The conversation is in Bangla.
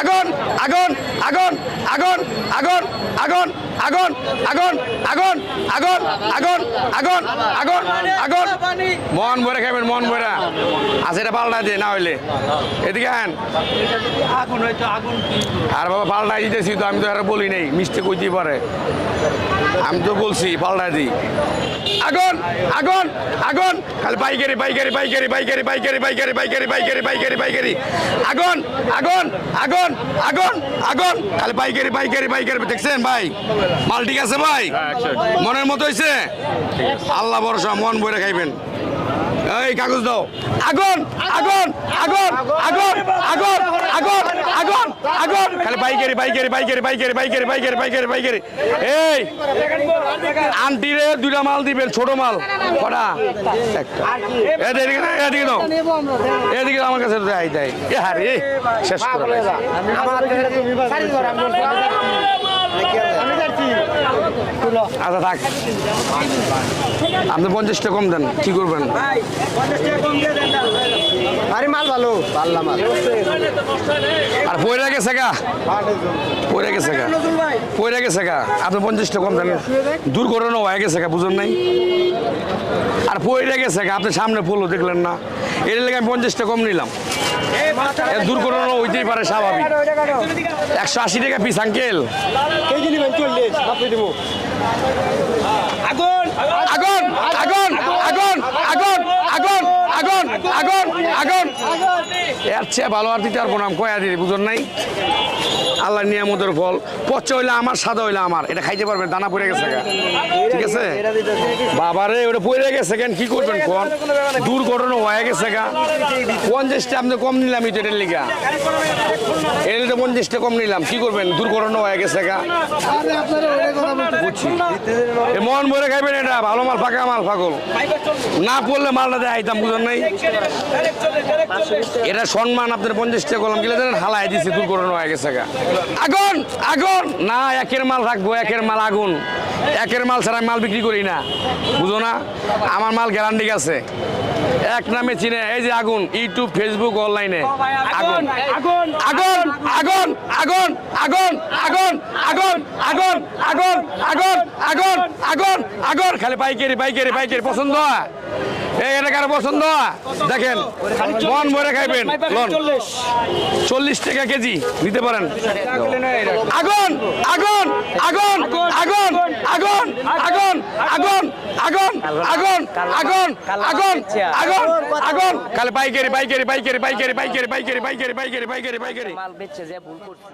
আগুন আগুন আগুন আগুন আগুন আগুন আগুন আগুন আগুন আগুন আগুন আগুন আগুন আগুন। মন ভরে খাবেন মন ভরে। আছে এটা পাল্টা দিয়ে না হইলে। এদিকে আন আর বাবা পাল্টা দিতেছি তো আমি তো আর বলি নাই মিষ্টি কইতেই পারে। আমি তো বলছি পাল্টা দিই আগুন আগুন আগুন। খালি পাইকারি পাইকারি পাইকারি পাইকারি পাইকারি পাইকারি পাইকারি পাইকারি পাইকারি পাইকারি। আগুন আগুন আগুন আগুন আগুন। খালি পাইকারি পাইকারি পাইকারি। দেখছেন ভাই? মাল ঠিক আছে ভাই? মনের মতো হয়েছে আল্লাহ ভরসা, মন ভরে খাইবেন। এই, কাগজ দাও। আগুন আগুন আগুন আগুন আগুন আগুন আগুন আগুন। খালি পাইকারি পাইকারি পাইকারি পাইকারি পাইকারি পাইকারি পাইকারি পাইকারি। এই, আন্টি রে, দুইটা মাল দিবেন, ছোট মাল। কটা? এদিকে এদিকে দাও। এদিকে আমার কাছে দেয় দেয়। এ হারে শেষ করে। আচ্ছা থাক। আপনি পঞ্চাশটা কম দেন কি করবেন? আরে মাল ভালো। পাল্লা মাল। আর পয়রা গেছে গা? পয়রা গেছে গা? পয়রা গেছে গা? আপনি পঞ্চাশটা কম দেন। দুর্ঘটনা হয়ে গেছে গা বুঝুন নাই? আর পয়রা গেছে গা আপনি সামনে পড়ল দেখলেন না। এর লেগে আমি পঞ্চাশটা কম নিলাম। দুর্ঘটনা হইতেই পারে স্বাভাবিক। একশো আশি টাকা পিস আঙ্কেল আগুন আগুন আগুন আগুন আগুন আগুন আগুন আগুন আগুন। এর চেয়ে ভালো আর দিতে পারব না কয়া দিদি বুঝুন নাই? আল্লাহ নিয়ামতের ফল। পচা হইলে আমার, সাদা হইলে আমার, এটা খাইতে পারবেন দানা পড়ে গেছে ঠিক আছে? বাবারে, ওটা পড়ে গেছে কেন? কি করবেন কোন? দুর্ঘটনা হয়ে গেছে গা। পঞ্চাশটা আপনি কম নিলাম, এটা লিগা পঞ্চাশটা কম নিলাম কি করবেন? দুর্ঘটনা হয়ে গেছে গা। এ মন ভরে খাইবেন এটা ভালো মাল ফাঁকা মাল ফাগল না পড়লে মালটা দেখাইতাম বুঝেন নাই? এটা সম্মান আপনার পঞ্চাশ টাকা করলাম গেলে জানেন হালাই দিছি দুর্ঘটনা হয়ে গেছে গা। আগুন আগুন! না একের মাল রাখব একের মাল আগুন। একের মাল ছাড়া মাল বিক্রি করি না। বুঝো না? আমার মাল গ্যারান্টি আছে। এক নামে চিনে এই যে আগুন ইউটিউব ফেসবুক অনলাইনে আগুন আগুন আগুন আগুন আগুন আগুন আগুন আগুন আগুন আগুন আগুন আগুন আগুন আগুন খালি পাইকারি পাইকারি পাইকারি পছন্দ হয় এই এটা পছন্দ দেখেন মন ভরে খাইবেন চল্লিশ টাকা কেজি নিতে পারেন আগুন আগুন আগুন আগুন আগুন আগুন আগুন আগুন আগুন আগুন আগুন আগুন আগুন। খালি বাইকেরি বাইকেরি বাইকেরি বাইকেরি বাইকেরি বাইকেরি বাইকেরি বাইকেরি বাইকেরি বাইকেরি মাল বেচছে যে ভুল করছি।